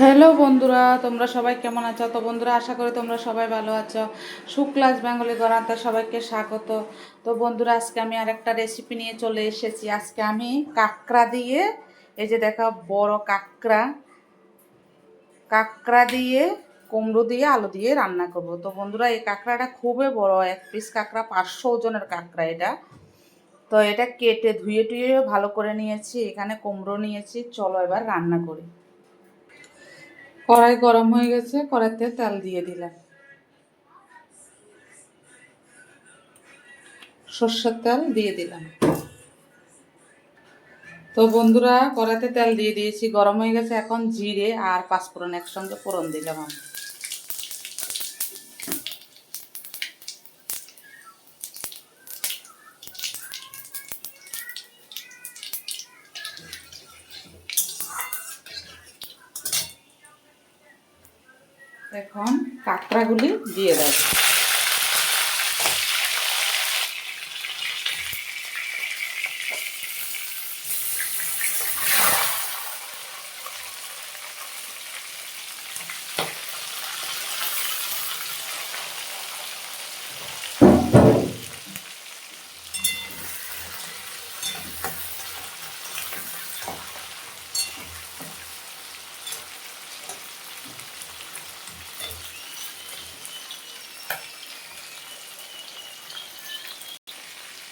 Hello বন্ধুরা, তোমরা সবাই কেমন আছো? তো বন্ধুরা, আশা করি তোমরা সবাই ভালো আছো। শুক্লাস বেঙ্গলি গড়াতে সবাইকে স্বাগত। তো বন্ধুরা, আজকে আমি আরেকটা রেসিপি নিয়ে চলে এসেছি। আজকে আমি কাঁকড়া দিয়ে, এই যে দেখা, বড় কাঁকড়া। কাঁকড়া দিয়ে, কুমড়ো দিয়ে, আলু দিয়ে রান্না করব। তো বন্ধুরা, এই কাঁকড়াটা খুবই বড়, এক পিস কাঁকড়া, পাঁচশো ওজনের কাঁকড়া এটা। তো এটা কেটে ধুয়ে টুয়ে ভালো করে নিয়েছি। এখানে কুমড়ো নিয়েছি। চলো এবার রান্না করি। কড়াই গরম হয়ে গেছে, কড়াইতে তেল দিয়ে দিলাম। সর্ষের তেল দিয়ে দিলাম। তো বন্ধুরা, কড়াইতে তেল দিয়ে দিয়েছি, গরম হয়ে গেছে, এখন জিরে আর পাঁচফোড়ন একসঙ্গে ফোড়ন দিলাম আমি। এখন কাঁকড়াগুলি দিয়ে দেব।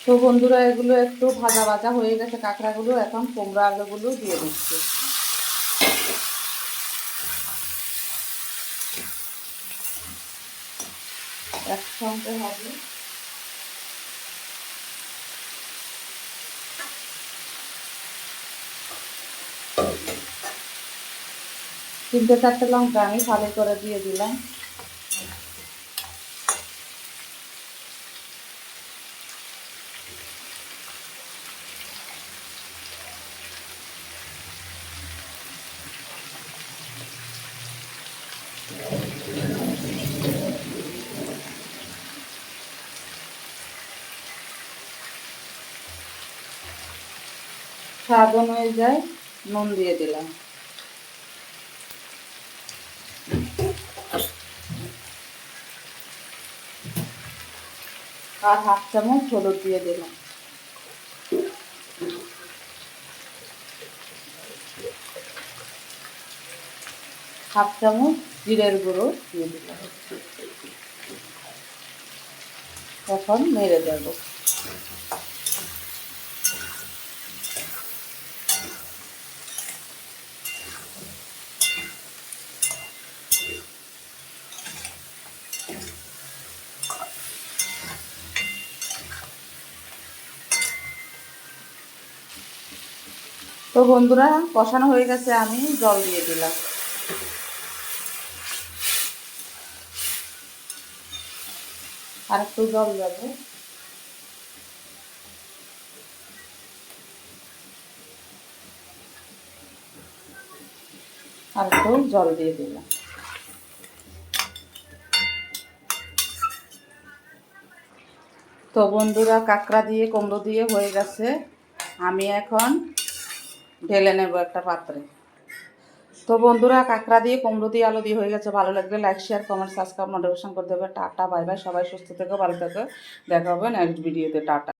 তো বন্ধুরা, এগুলো একটু ভাজা ভাজা হয়ে গেছে কাঁকড়াগুলো। এখন কুমড়া আলুগুলো দিয়ে দিচ্ছি। একসঙ্গে হবে। তিনটে চারটে লঙ্কা আমি ফালি করে দিয়ে দিলাম। স্বাদ যায় নুন দিয়ে দিলাম। আর হাফ চামচ হলুদ দিয়ে দিলাম। হাফ চামচ জিরের গুঁড়ো দিয়ে দিলাম। এখন মেরে দেবো। তো বন্ধুরা, কষানো হয়ে গেছে, আমি জল দিয়ে দিলাম। আর একটু জল দেবো। আর একটু জল দিয়ে দিলাম। তো বন্ধুরা, কাঁকড়া দিয়ে, কুমড়ো দিয়ে হয়ে গেছে। আমি এখন ঢেলে নেব একটা পাত্রে। তো বন্ধুরা, কাঁকড়া দিয়ে কুমড়ো দিয়ে আলো দিয়ে হয়ে গেছে। ভালো লাগলে like share comment subscribe notification করতে হবে টাটা বাই বাই সবাই সুস্থ থেকে, ভালো থেকো। দেখা হবে নেক্সট ভিডিওতে টাটা।